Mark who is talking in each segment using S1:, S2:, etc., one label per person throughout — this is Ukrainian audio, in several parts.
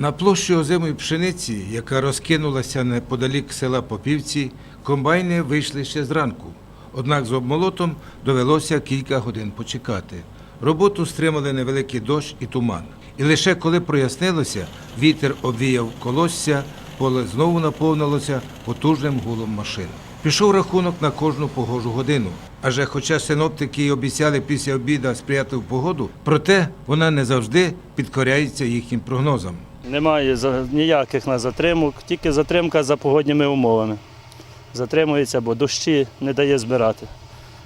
S1: На площі озимої пшениці, яка розкинулася неподалік села Попівці, комбайни вийшли ще зранку. Однак з обмолотом довелося кілька годин почекати. Роботу стримали невеликий дощ і туман. І лише коли прояснилося, вітер обвіяв колосся, поле знову наповнилося потужним гулом машин. Пішов рахунок на кожну погожу годину. Адже хоча синоптики й обіцяли після обіда сприятливу погоду, проте вона не завжди підкоряється їхнім прогнозам.
S2: Немає ніяких на затримок, тільки затримка за погодніми умовами. Затримується, бо дощі не дає збирати.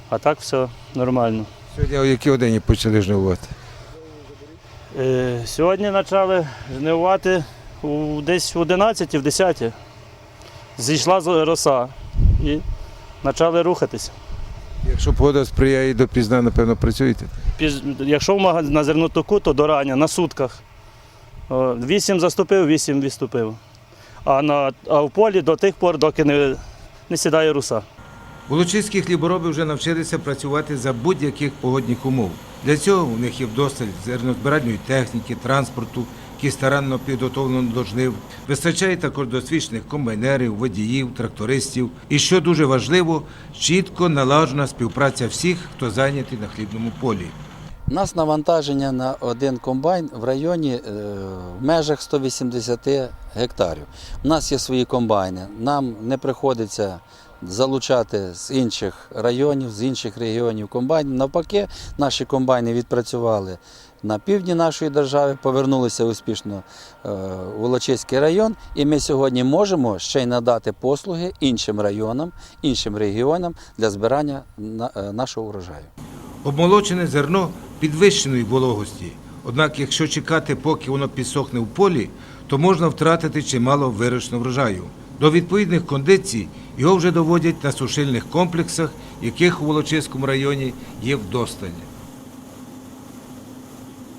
S2: А так все нормально.
S1: Сьогодні о якій годині почали жнивувати?
S2: Е, сьогодні почали жнивувати у, десь в 11 в 10. Зійшла роса і почали рухатись.
S1: Якщо погода сприяє допізна, напевно, працюєте.
S2: Якщо на зернотоку, то до рання, на сутках. Вісім заступив, вісім відступив. А, на, а в полі до тих пор, доки не, не сідає руса.
S1: Волочиські хлібороби вже навчилися працювати за будь-яких погодних умов. Для цього у них є вдосталь зернозбиральної техніки, транспорту, які старанно підготовлено до жнив. Вистачає також досвідчених комбайнерів, водіїв, трактористів. І що дуже важливо, чітко налажена співпраця всіх, хто зайнятий на хлібному полі.
S3: У нас навантаження на один комбайн в районі е, в межах 180 гектарів. У нас є свої комбайни. Нам не приходиться залучати з інших районів, з інших регіонів комбайнів. Навпаки, наші комбайни відпрацювали на півдні нашої держави, повернулися успішно е, у Волочиський район, і ми сьогодні можемо ще й надати послуги іншим районам, іншим регіонам для збирання е, нашого урожаю.
S1: Обмолочене зерно підвищеної вологості. Однак, якщо чекати, поки воно підсохне в полі, то можна втратити чимало виручного врожаю. До відповідних кондицій його вже доводять на сушильних комплексах, яких у Волочиському районі є вдосталь.